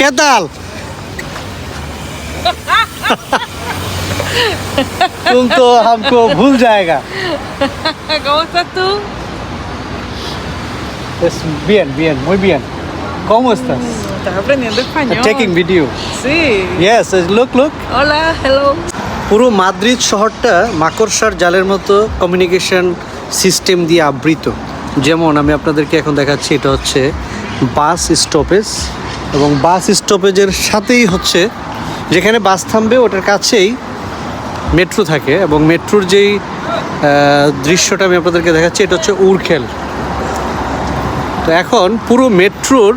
¿Qué tal? तुम तो हमको भूल जाएगा ¿Cómo estás tú? Es bien, bien, muy bien. ¿Cómo estás? Estás aprendiendo español. Taking video. Sí. Yes, look, look. Hola, hello. পুরো Madrid শহরটা মাকড়সার জালের মতো কমিউনিকেশন সিস্টেম দিয়ে আবৃত যেমন আমি আপনাদেরকে এখন দেখাচ্ছি এটা হচ্ছে বাস স্টপেজ এবং বাস স্টপেজের সাথেই হচ্ছে, যেখানে বাস থামবে, ওটার কাছেই মেট্রো থাকে এবং মেট্রোর যেই দৃশ্যটা আমি আপনাদেরকে দেখাচ্ছি, এটা হচ্ছে উরখেল। তো এখন পুরো মেট্রোর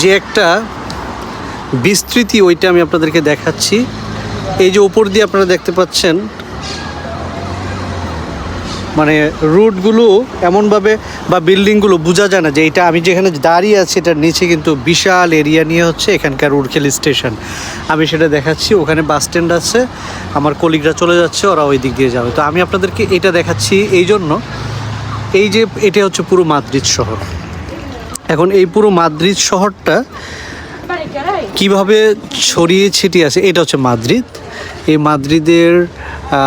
যে একটা বিস্তৃতি, ওইটা আমি আপনাদেরকে দেখাচ্ছি। এই যে উপর দিয়ে আপনারা দেখতে পাচ্ছেন মানে রুটগুলো এমনভাবে বা বিল্ডিংগুলো বোঝা যায় না যে এটা আমি যেখানে দাঁড়িয়ে আছি এটার নিচে কিন্তু বিশাল এরিয়া নিয়ে হচ্ছে এখানকার উড়খেল স্টেশন আমি সেটা দেখাচ্ছি, ওখানে বাস স্ট্যান্ড আছে, আমার কলিগরা চলে যাচ্ছে, ওরা ওই দিক দিয়ে যাবে। তো আমি আপনাদেরকে এটা দেখাচ্ছি এই জন্য এই যে এটা হচ্ছে পুরো মাদ্রিদ শহর। এখন এই পুরো মাদ্রিদ শহরটা কীভাবে ছড়িয়ে ছিটিয়ে আছে, এটা হচ্ছে মাদ্রিদ। এই মাদ্রিদের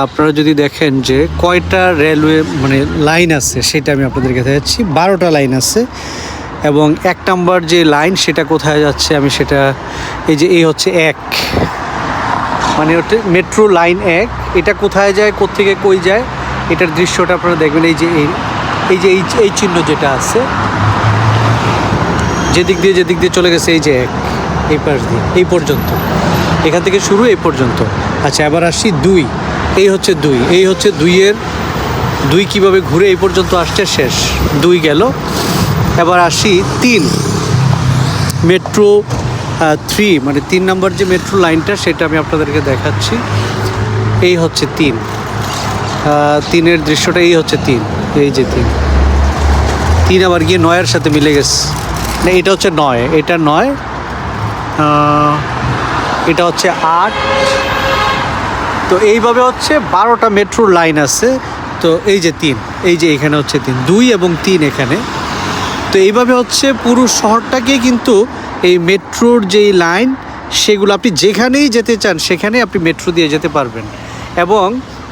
আপনারা যদি দেখেন যে কয়টা রেলওয়ে মানে লাইন আছে, সেটা আমি আপনাদেরকে দেখাচ্ছি। বারোটা লাইন আছে এবং এক নাম্বার যে লাইন, সেটা কোথায় যাচ্ছে আমি সেটা, এই যে এই হচ্ছে এক। মানে হচ্ছে মেট্রো লাইন এক। এটা কোথায় যায়, কোত্থেকে কই যায়, এটার দৃশ্যটা আপনারা দেখবেন। এই যে এই এই যে এই চিহ্ন যেটা আছে, যেদিক দিয়ে যেদিক দিয়ে চলে গেছে, এই যে এক। এই পাশ দিয়ে, এই পর্যন্ত। এখান থেকে শুরু, এই পর্যন্ত। আচ্ছা এবার আসছি দুই। এই হচ্ছে দুই। এই হচ্ছে দুইয়ের, দুই কীভাবে ঘুরে এই পর্যন্ত আসছে শেষ। দুই গেল। এবার আসি তিন। মেট্রো থ্রি মানে তিন নম্বর যে মেট্রো লাইনটা, সেটা আমি আপনাদেরকে দেখাচ্ছি। এই হচ্ছে তিন। তিনের দৃশ্যটা এই হচ্ছে তিন। এই যে তিন। তিন আবার গিয়ে নয়ের সাথে মিলে গেছে। এটা হচ্ছে নয়। এটা নয় এটা হচ্ছে আট। তো এইভাবে হচ্ছে বারোটা মেট্রোর লাইন আছে। তো এই যে তিন, এই যে এখানে হচ্ছে তিন, দুই এবং তিন এখানে। তো এইভাবে হচ্ছে পুরো শহরটাকে কিন্তু এই মেট্রোর যেই লাইন সেগুলো আপনি যেখানেই যেতে চান সেখানে আপনি মেট্রো দিয়ে যেতে পারবেন। এবং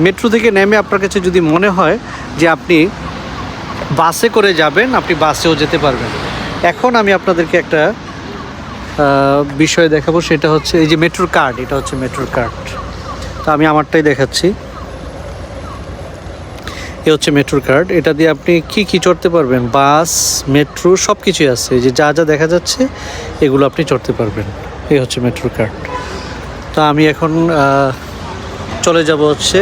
মেট্রো থেকে নেমে আপনার কাছে যদি মনে হয় যে আপনি বাসে করে যাবেন, আপনি বাসেও যেতে পারবেন। এখন আমি আপনাদেরকে একটা বিষয় দেখাবো, সেটা হচ্ছে এই যে মেট্রোর কার্ড এটা হচ্ছে মেট্রোর কার্ড তো আমি আমারটাই দেখাচ্ছি। এ হচ্ছে মেট্রোর কার্ড এটা দিয়ে আপনি কি কি চড়তে পারবেন? বাস মেট্রো সব কিছুই আছে। এই যে যা যা দেখা যাচ্ছে, এগুলো আপনি চড়তে পারবেন। এই হচ্ছে মেট্রোর কার্ড তো আমি এখন চলে যাব হচ্ছে,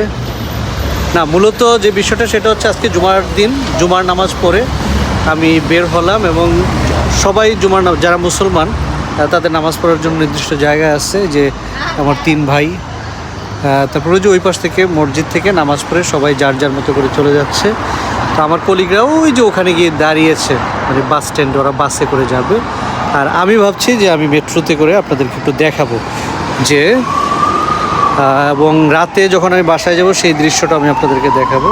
না, মূলত যে বিষয়টা, সেটা হচ্ছে আজকে জুমার দিন, জুমার নামাজ পড়ে আমি বের হলাম এবং সবাই জুমার যারা মুসলমান তাদের নামাজ পড়ার জন্য নির্দিষ্ট জায়গা আছে যে আমার তিন ভাই। তারপরে যে ওই পাশ থেকে মসজিদ থেকে নামাজ পড়ে সবাই যার যার মতো করে চলে যাচ্ছে। তো আমার কলিগরা ওই যে ওখানে গিয়ে দাঁড়িয়েছে মানে বাস স্ট্যান্ডে ওরা বাসে করে যাবে। আর আমি ভাবছি যে আমি মেট্রোতে করে আপনাদেরকে একটু দেখাবো যে এবং রাতে যখন আমি বাসায় যাব সেই দৃশ্যটা আমি আপনাদেরকে দেখাবো।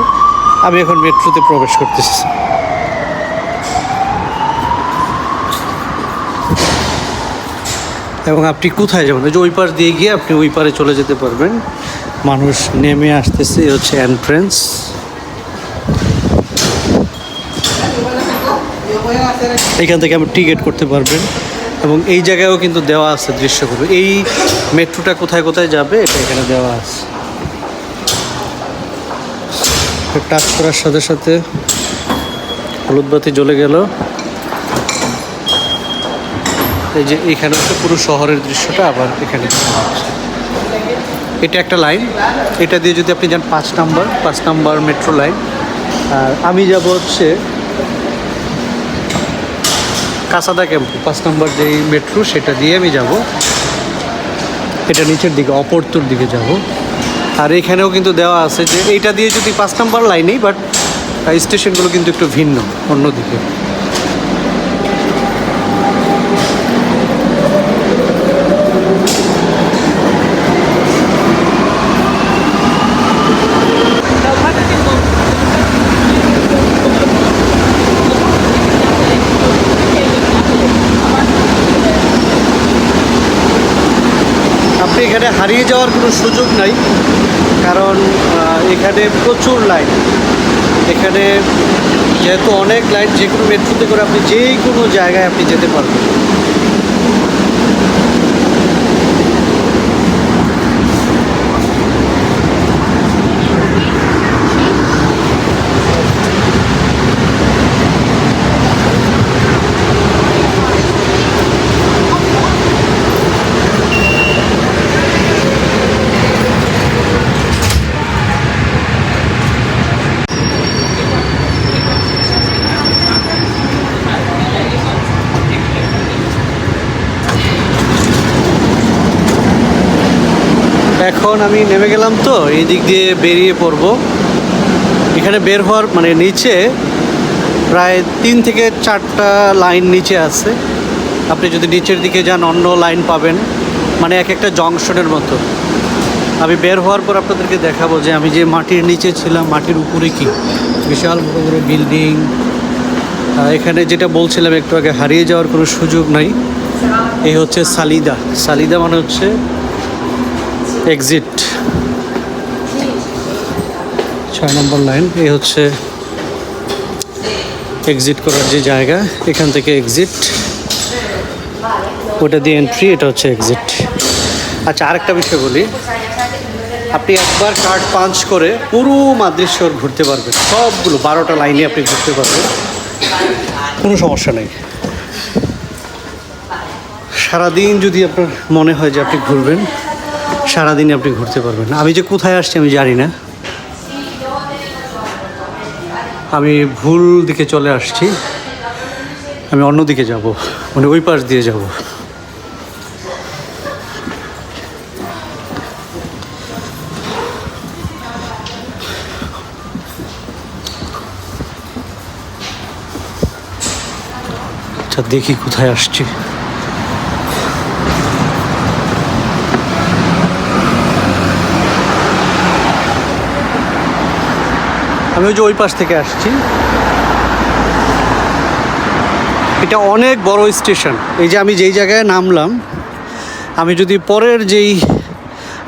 আমি এখন মেট্রোতে প্রবেশ করতেছি। এবং আপনি কোথায় যাবেন? ওই যে ওই পার দিয়ে গিয়ে আপনি ওই পারে চলে যেতে পারবেন। মানুষ নেমে আসতেছে হচ্ছে এন্ট্রেন্স এখান থেকে আপনি টিকিট করতে পারবেন এবং এই জায়গায়ও কিন্তু দেওয়া আছে দৃশ্যগুলো। এই মেট্রোটা কোথায় কোথায় যাবে, এটা এখানে দেওয়া আছে। টাচ করার সাথে সাথে হলুদ বাতি জ্বলে গেল। এই যে এখানে হচ্ছে পুরো শহরের দৃশ্যটা আবার এখানে। এটা একটা লাইন। এটা দিয়ে যদি আপনি যান পাঁচ নাম্বার পাঁচ নাম্বার মেট্রো লাইন। আর আমি যাব হচ্ছে কাসাদা ক্যাম্পু। পাঁচ নম্বর যেই মেট্রো, সেটা দিয়ে আমি যাব। এটা নিচের দিকে, অপরতুর দিকে যাব। আর এখানেও কিন্তু দেওয়া আছে যে এইটা দিয়ে যদি পাঁচ নম্বর লাইনেই, বাট স্টেশনগুলো কিন্তু একটু ভিন্ন, অন্যদিকে এখানে হারিয়ে যাওয়ার কোনো সুযোগ নাই, কারণ এখানে প্রচুর লাইন এখানে যেহেতু অনেক লাইন যে কোনো মেট্রোতে করে আপনি যে কোনো জায়গায় আপনি যেতে পারবেন। এখন আমি নেমে গেলাম তো, এই দিক দিয়ে বেরিয়ে পড়ব। এখানে বের হওয়ার মানে নিচে প্রায় তিন থেকে চারটা লাইন নিচে আছে। আপনি যদি নিচের দিকে যান, অন্য লাইন পাবেন। মানে এক একটা জংশনের মতো। আমি বের হওয়ার পর আপনাদেরকে দেখাবো যে আমি যে মাটির নিচে ছিলাম, মাটির উপরে কি? বিশাল বড় বড় বিল্ডিং। এখানে যেটা বলছিলাম একটু আগে, হারিয়ে যাওয়ার কোনো সুযোগ নাই। এই হচ্ছে সালিদা। সালিদা মানে হচ্ছে এক্সিট ছয় নম্বর লাইন, এই হচ্ছে এক্সিট করার যে জায়গা, এখান থেকে এক্সিট ওটা দিয়ে এন্ট্রি এটা হচ্ছে এক্সিট আচ্ছা আরেকটা বিষয় বলি। আপনি একবার কার্ড পাঞ্চ করে পুরো মাদৃশ্বর ঘুরতে পারবেন। সবগুলো বারোটা লাইনে আপনি ঘুরতে পারবেন। কোনো সমস্যা নেই। সারাদিন যদি আপনার মনে হয় যে আপনি ঘুরবেন সারাদিন আপনি ঘুরতে পারবেন আমি যে কোথায় আসছি আমি জানি না। আমি ভুল দিকে চলে আসছি। আমি অন্য দিকে যাব মানে ওই পাশ দিয়ে যাব। আচ্ছা দেখি কোথায় আসছি। আমি ওই যে ওই পাশ থেকে আসছি। এটা অনেক বড় স্টেশন। এই যে আমি যেই জায়গায় নামলাম, আমি যদি পরের যেই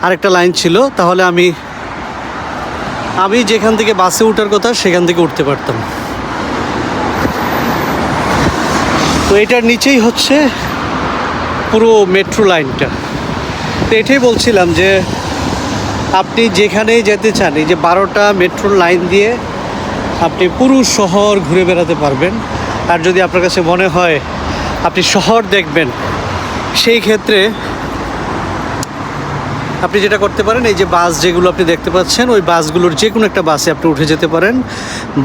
আরেকটা লাইন ছিল, তাহলে আমি আমি যেখান থেকে বাসে উঠার কথা সেখান থেকে উঠতে পারতাম। তো এটার নিচেই হচ্ছে পুরো মেট্রো লাইনটা। তো এটাই বলছিলাম যে আপনি যেখানেই যেতে চান, এই যে বারোটা মেট্রো লাইন দিয়ে আপনি পুরো শহর ঘুরে বেড়াতে পারবেন। আর যদি আপনার কাছে মনে হয় আপনি শহর দেখবেন, সেই ক্ষেত্রে আপনি যেটা করতে পারেন, এই যে বাস যেগুলো আপনি দেখতে পাচ্ছেন, ওই বাসগুলোর যে কোনো একটা বাসে আপনি উঠে যেতে পারেন।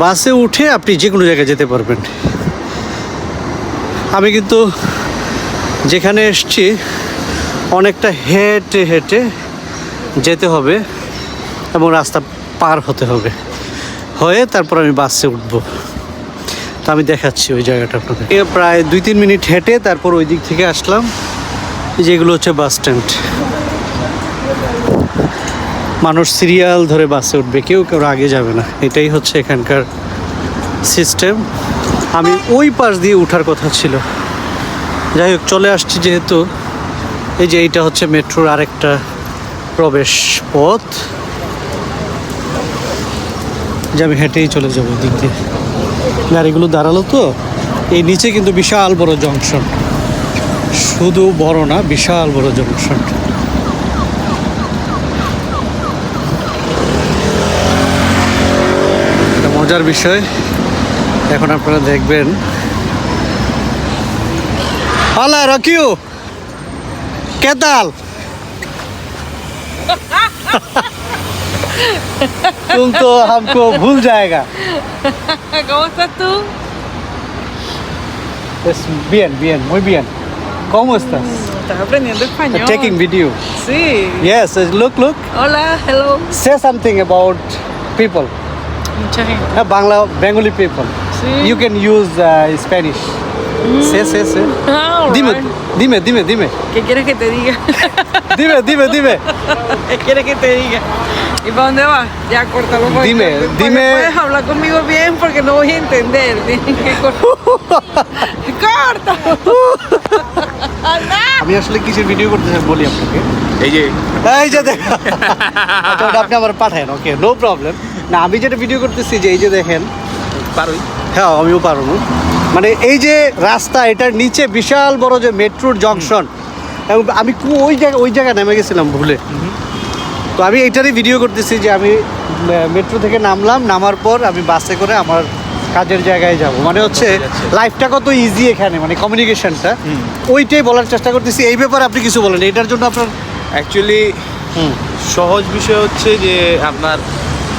বাসে উঠে আপনি যে কোনো জায়গায় যেতে পারবেন। আমি কিন্তু যেখানে এসছি, অনেকটা হেঁটে হেঁটে যেতে হবে এবং রাস্তা পার হতে হবে। হয়ে তারপর আমি বাসে উঠবো। তো আমি দেখাচ্ছি ওই জায়গাটা আপনাদের। এ প্রায় দুই তিন মিনিট হেঁটে তারপর ওই দিক থেকে আসলাম। যেগুলো হচ্ছে বাস স্ট্যান্ড। মানুষ সিরিয়াল ধরে বাসে উঠবে, কেউ কেউ আগে যাবে না। এটাই হচ্ছে এখানকার সিস্টেম। আমি ওই পাশ দিয়ে উঠার কথা ছিল। যাই হোক, চলে আসছি যেহেতু। এই যে এইটা হচ্ছে মেট্রোর আরেকটা প্রবেশ পথ যে আমি হেঁটেই চলে যাব দিক দিয়ে। গাড়িগুলো দাঁড়াল তো, এই নিচে কিন্তু বিশাল বড় জংশন। শুধু বড় না, বিশাল বড় জংশন। মজার বিষয়। এখন আপনারা দেখবেন। হালা রকিও কে তাল? तुम तो हमको भूल जाएगा ¿Cómo estás tú? Es bien, bien, muy bien. ¿Cómo estás? Estás aprendiendo español. Taking video. Sí. Yes, uh, look, look. Hola, hello. Say something about people. Mucha gente. Uh, Bangla, Bengali people. Sí. You can use uh, Spanish. Mm. Say, say, say. Ah, Dime, dime, dime, dime. ¿Qué quieres que te diga? Dime, dime, dime. ¿Qué quieres que te diga? ¿Y para dónde vas? Ya, córtalo. porque- Dime, porque dime- puedes hablar conmigo bien porque no voy a entender. Tienes que cortar. ¡Corta! আমি আসলে কিসের video করতে চাই বলি আপনাকে এই যে এই যে দেখ আচ্ছা, ওটা আপনি আবার পাঠান ওকে নো প্রবলেম না আমি যেটা ভিডিও করতেছি যে এই যে দেখেন পারোই হ্যাঁ আমিও পারব মানে এই যে রাস্তা এটার নিচে বিশাল বড় যে মেট্রোর জংশন এবং আমি ওই জায়গা ওই জায়গায় নেমে গেছিলাম ভুলে। তো আমি এইটারই ভিডিও করতেছি যে আমি মেট্রো থেকে নামলাম নামার পর আমি বাসে করে আমার কাজের জায়গায় যাব। মানে হচ্ছে লাইফটা কত ইজি এখানে মানে কমিউনিকেশনটা ওইটাই বলার চেষ্টা করতেছি। এই ব্যাপারে আপনি কিছু বলেন এটার জন্য আপনার অ্যাকচুয়ালি হুম। সহজ বিষয় হচ্ছে যে আপনার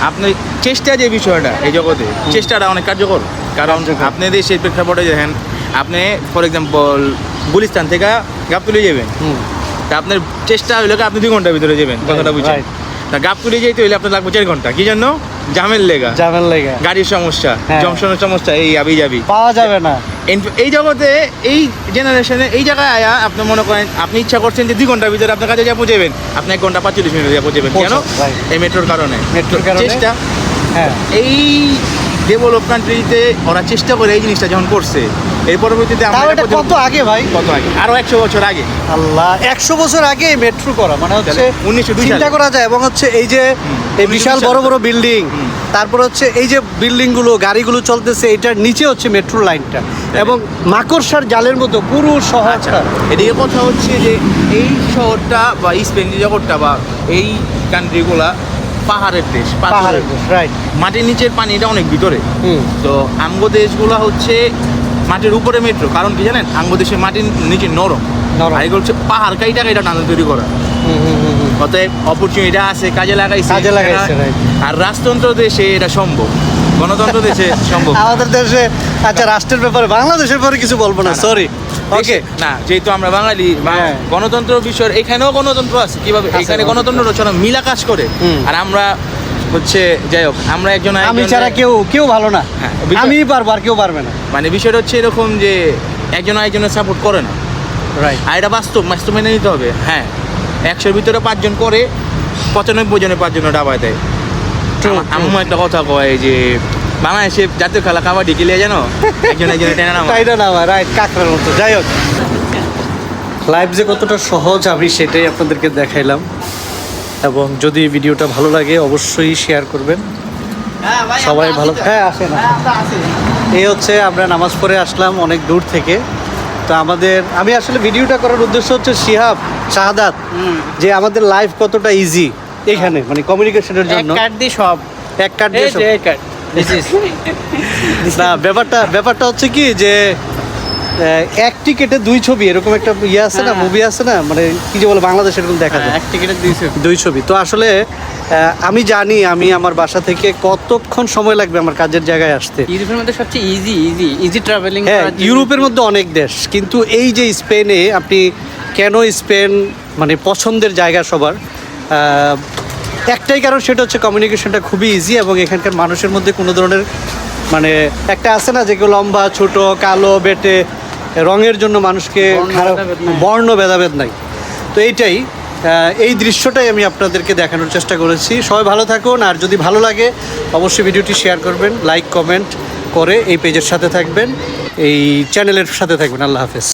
আপনি চেষ্টা যে বিষয়টা এই জগতে চেষ্টাটা অনেক কার্যকর। কারণ আপনি যদি সেই প্রেক্ষাপটে দেখেন আপনি ফর এক্সাম্পল গুলিস্তান থেকে গাবতুলি যাবেন। তা আপনার চেষ্টা হইলে কি আপনি দুই ঘণ্টার ভিতরে যাবেন? কথাটা বুঝছেন. তা গাবতুলি যেতে হইলে আপনার লাগবে চার ঘণ্টা। কি জন্য? জামের লেগা। যাবেন লেগা। গাড়ির সমস্যা হ্যাঁ। জংশনের সমস্যা এই আবি যাবি। পাওয়া যাবে না। এই জগতে এই জেনারেশনে এই জায়গায় আয়া আপনি মনে করেন আপনি ইচ্ছা করছেন যে দুই ঘণ্টার ভিতরে আপনার কাছে যা পৌঁছাবেন আপনি এক ঘণ্টা পাঁচচল্লিশ মিনিটে যা পৌঁছাবেন কেন? এই মেট্রোর কারণে। মেট্রোর কারণে? চেষ্টা। হ্যাঁ। এই ডেভেলপ কান্ট্রিতে ওরা চেষ্টা করে এই জিনিসটা যখন করছে। এর পরবর্তীতে আমরা কত আগে ভাই? কত আগে? আরও একশো বছর আগে। আল্লাহ একশো বছর আগে মেট্রো করা মানে হচ্ছে 1902 চিন্তা করা যায় এবং হচ্ছে এই যে এই বিশাল বড় বড় বিল্ডিং তারপর হচ্ছে এই যে বিল্ডিংগুলো গাড়িগুলো চলতেছে এটার নিচে হচ্ছে মেট্রো লাইনটা এবং মাকড়সার জালের মতো পুরো আচ্ছা শহরটা এদিকে কথা হচ্ছে যে এই শহরটা বা এই স্পেন জগৎটা বা এই কান্ট্রিগুলা পাহাড়ের দেশ পাহাড়ের দেশ রাইট মাটির নিচের পানিটা অনেক ভিতরে। হুম। তো আঙ্গ দেশগুলো হচ্ছে মাটির উপরে মেট্রো কারণ কি জানেন? আঙ্গ দেশের মাটির নিচে নরম। আর এগুলো হচ্ছে পাহাড় কাইটা কাইটা টানা তৈরি করা। হুম, হুম, হুম, হুম। অতএব অপরচুনিটি আছে কাজে লাগাইছে। কাজে লাগাইছে. আর রাজতন্ত্র দেশে এটা সম্ভব। গণতন্ত্র দেশে সম্ভব। আমাদের দেশে আচ্ছা রাষ্ট্রের ব্যাপারে বাংলাদেশের ব্যাপারে কিছু বলব না। সরি ওকে না যেহেতু আমরা বাঙালি হ্যাঁ। গণতন্ত্র বিষয়ের এখানেও গণতন্ত্র আছে কীভাবে? এখানে গণতন্ত্র। রচনা মিলা কাজ করে আর আমরা হচ্ছে যাই হোক আমরা একজন আমি ছাড়া কেউ কেউ ভালো না। হ্যাঁ, বিষয়- আমি পারব আর কেউ পারবে না। মানে বিষয়টা হচ্ছে এরকম যে একজন আরেকজনের সাপোর্ট করে না। রাইট আর এটা বাস্তব বাস্তব মেনে নিতে হবে। হ্যাঁ একশোর ভিতরে পাঁচজন করে পঁচানব্বই জনে পাঁচজন ডাবায় দেয়. আম্মু একটা কথা কয় যে বাংলাদেশে জাতীয় খেলা কাবাডি খেলে জানো? একজন একজনে টেনে নামা না রাইট কাকড়ার মতো। যাই হোক। লাইভ যে কতটা সহজ আমি সেটাই আপনাদেরকে দেখাইলাম। এবং যদি ভিডিওটা ভালো লাগে অবশ্যই শেয়ার করবেন। সবাই ভালো হ্যাঁ আসেন আসেন। এই হচ্ছে আমরা নামাজ পড়ে আসলাম অনেক দূর থেকে। তো আমাদের আমি আসলে ভিডিওটা করার উদ্দেশ্য হচ্ছে শিহাব শাহাদাত। যে আমাদের লাইফ কতটা ইজি এখানে মানে কমিউনিকেশনের এক জন্য। কার্ড দি সব। এক কার্ড এই দিয়ে সব- কার্ড ইজ না ব্যাপারটা ব্যাপারটা হচ্ছে কি যে এক টিকেটে দুই ছবি এরকম একটা ইয়ে আছে না হ্যাঁ। মুভি আছে না? মানে কি যে বলে বাংলাদেশ এরকম দেখা যায়। এক টিকেটের দুইশো দুই ছবি। তো আসলে আমি জানি আমি আমার বাসা থেকে কতক্ষণ সময় লাগবে আমার কাজের জায়গায় আসতে। ইউরোপের মধ্যে সবচেয়ে ইজি ইজি ইজি ট্রাভেলিং হ্যাঁ ইউরোপের মধ্যে অনেক দেশ কিন্তু এই যে স্পেনে আপনি কেন স্পেন মানে পছন্দের জায়গা সবার একটাই কারণ সেটা হচ্ছে কমিউনিকেশনটা খুবই ইজি এবং এখানকার মানুষের মধ্যে কোনো ধরনের মানে একটা আছে না যে কেউ লম্বা ছোট কালো বেটে রঙের জন্য মানুষকে বর্ণ খারাপ ভেদাভেদ নাই। তো এইটাই এই দৃশ্যটাই আমি আপনাদেরকে দেখানোর চেষ্টা করেছি। সবাই ভালো থাকুন আর যদি ভালো লাগে অবশ্যই ভিডিওটি শেয়ার করবেন লাইক কমেন্ট করে এই পেজের সাথে থাকবেন এই চ্যানেলের সাথে থাকবেন। আল্লাহ হাফেজ।